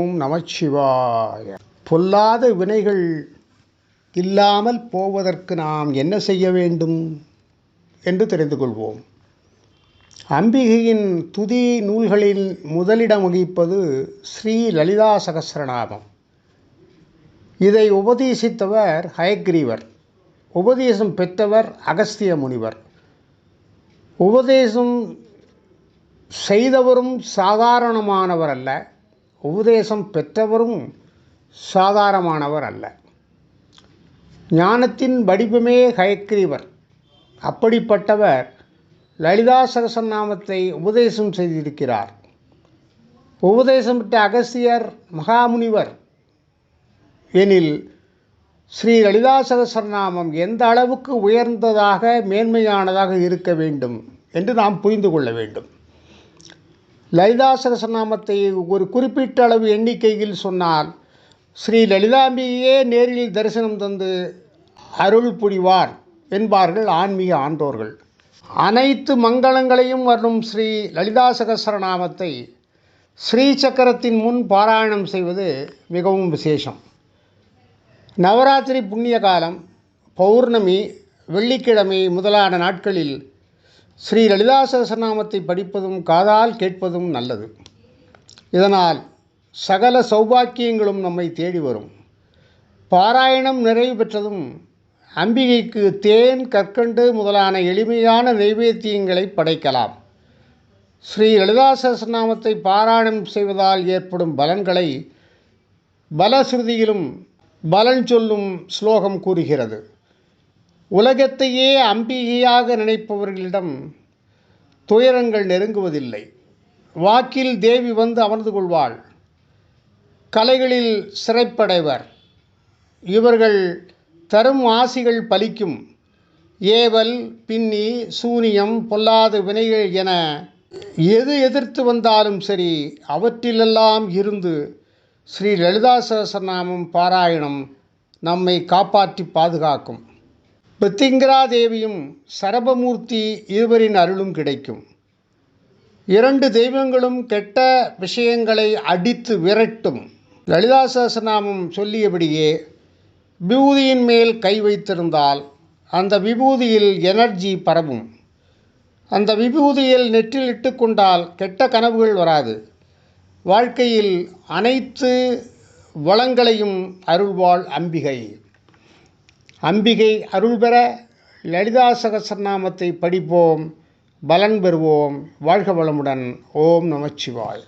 ஓம் நமச்சிவாய. பொல்லாத வினைகள் இல்லாமல் போவதற்கு நாம் என்ன செய்ய வேண்டும் என்று தெரிந்து கொள்வோம். அம்பிகையின் துதி நூல்களில் முதலிடம் வகிப்பது ஸ்ரீ லலிதா சகஸ்ரநாமம் இதை உபதேசித்தவர் ஹயக்ரீவர். உபதேசம் பெற்றவர் அகஸ்திய முனிவர். உபதேசம் செய்தவரும் சாதாரணமானவர் அல்ல. உபதேசம் பெற்றவரும் சாதாரணமானவர் அல்ல. ஞானத்தின் வடிவமே ஹயக்ரீவர். அப்படிப்பட்டவர் லலிதா சகசநாமத்தை உபதேசம் செய்திருக்கிறார். உபதேசம் பெற்ற அகஸ்தியர் மகாமுனிவர். எனில் ஸ்ரீ லலிதா சகசரநாமம் எந்த அளவுக்கு உயர்ந்ததாக மேன்மையானதாக இருக்க வேண்டும் என்று நாம் புரிந்து கொள்ள வேண்டும். லலிதா சகசரநாமத்தை ஒரு குறிப்பிட்ட அளவு எண்ணிக்கையில் சொன்னால் ஸ்ரீ லலிதாம்பிகையே நேரில் தரிசனம் தந்து அருள் புரிவார் என்பார்கள் ஆன்மீக ஆண்டோர்கள். அனைத்து மங்களங்களையும் வரும் ஸ்ரீ லலிதா சகசரநாமத்தை ஸ்ரீ சக்கரத்தின் முன் பாராயணம் செய்வது மிகவும் விசேஷம். நவராத்திரி புண்ணிய காலம் பௌர்ணமி வெள்ளிக்கிழமை முதலான நாட்களில் ஸ்ரீ லலிதா சகசரநாமத்தை படிப்பதும் காதால் கேட்பதும் நல்லது. இதனால் சகல சௌபாக்கியங்களும் நம்மை தேடி வரும். பாராயணம் நிறைவு பெற்றதும் அம்பிகைக்கு தேன் கற்கண்டு முதலான எளிமையான நைவேத்தியங்களை படைக்கலாம். ஸ்ரீ லலிதா சகசரநாமத்தை பாராயணம் செய்வதால் ஏற்படும் பலன்களை பலஸ்ருதியிலும் பலன் சொல்லும் ஸ்லோகம் கூறுகிறது. உலகத்தையே அம்பிகையாக நினைப்பவர்களிடம் துயரங்கள் நெருங்குவதில்லை. வாக்கில் தேவி வந்து அமர்ந்து கொள்வாள். கலைகளில் சிறைப்படைவர். இவர்கள் தரும் ஆசிகள் பலிக்கும். ஏவல் பின்னி சூனியம் பொல்லாத வினைகள் என எது எதிர்த்து வந்தாலும் சரி அவற்றிலெல்லாம் இருந்து ஸ்ரீ லலிதா சகசரநாமம் பாராயணம் நம்மை காப்பாற்றி பாதுகாக்கும். பிருத்திங்கரா தேவியும் சரபமூர்த்தி இருவரின் அருளும் கிடைக்கும். இரண்டு தெய்வங்களும் கெட்ட விஷயங்களை அடித்து விரட்டும். லலிதா சகசரநாமம் சொல்லியபடியே விபூதியின் மேல் கை வைத்திருந்தால் அந்த விபூதியில் எனர்ஜி பரவும். அந்த விபூதியில் நெற்றில் இட்டு கொண்டால் கெட்ட கனவுகள் வராது. வாழ்க்கையில் அனைத்து வளங்களையும் அருள்வாள் அம்பிகை. அம்பிகை அருள் பெற லலிதா சகசரநாமத்தை படிப்போம். பலன் பெறுவோம். வாழ்க வளமுடன். ஓம் நமச்சிவாய்